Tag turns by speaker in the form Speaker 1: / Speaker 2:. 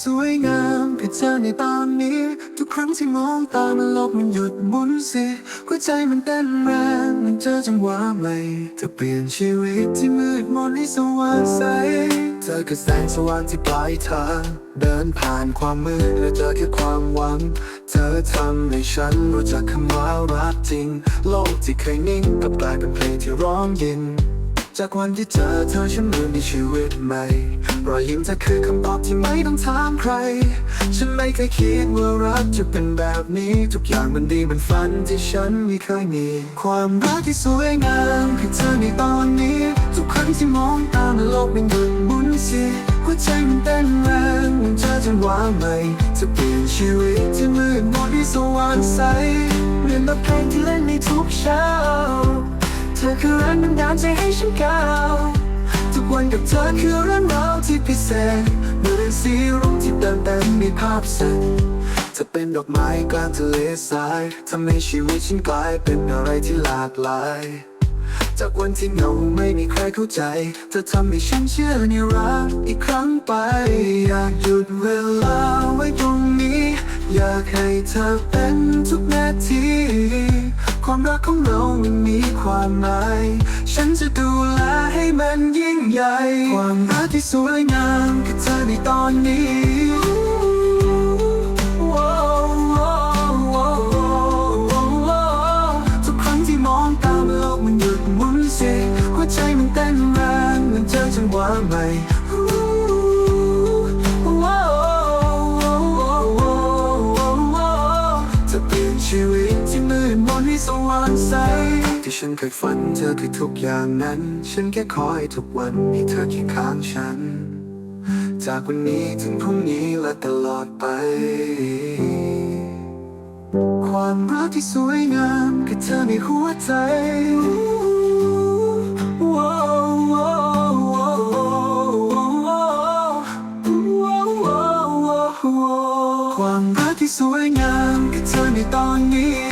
Speaker 1: สวยงามเพื่อเธอในตอนนี้ ทุกครั้งที่มองตามันโลกมันหยุดหมุนสิหัวใจมันเต้นแรงมันเจอจังหวะใหม่จะเปลี่ยนชีวิตที่มืดมนให้สว่างใสเธอคือแสงสว่างที่ปลายทางเดินผ่านความมืดและเจอแค่ความหวัง เธอทำให้ฉันรู้จักคำว่ารักจริง โลกที่เคยนิ่งกลับกลายเป็นเพลงที่ร้องยิน จากวันที่เจอเธอฉันเริ่มมีชีวิตใหม่ รอยยิ้มเธอคือคำตอบที่ไม่ต้องถามใคร ฉันไม่เคยคิดว่ารักจะเป็นแบบนี้ ทุกอย่างมันดีเป็นฝันที่ฉันไม่เคยมี ความรักที่สวยงามคือเธอในตอนนี้ ทุกครั้งที่มองตามโลกมันหยุดหมุนสิหัวใจมันเต้นแรงมันเจอจังหวะใหม่จะเปลี่ยนชีวิตที่มืดมนให้สว่างใสเรียนแบบเพลงที่เล่นในทุกเช้า ธอคือแรงบันดาลใจให้ฉันก้าวทุกวันกับเธอคือเรื่องราวที่พิเศษเมื่อเรื่องสีรุ้งที่เติมเต็มมีภาพเสร็จจะเป็นดอกไม้กลางทะเลทรายทำให้ชีวิตฉันกลายเป็นอะไรที่หลากหลาย จากวันที่เหงาไม่มีใครเข้าใจ เธอทำให้ฉันเชื่อในรักอีกครั้งไป อยากหยุดเวลาไว้ตรงนี้ อยากให้เธอเป็นทุกนาที ความรักของเรามันมีความหมาย ฉันจะดูแลให้มันยิ่งใหญ่ ความรักที่สวยงามกับเธอในตอนนี้ สว่างใส ที่ฉันเคยฝันเธอคือทุกอย่างนั้น ฉันแค่ขอให้ทุกวันมีเธอเคียงข้างฉัน จากวันนี้ถึงพรุ่งนี้และตลอดไป ความรักที่สวยงามคือเธอในหัวใจความรักที่สวยงามคือเธอในตอนนี้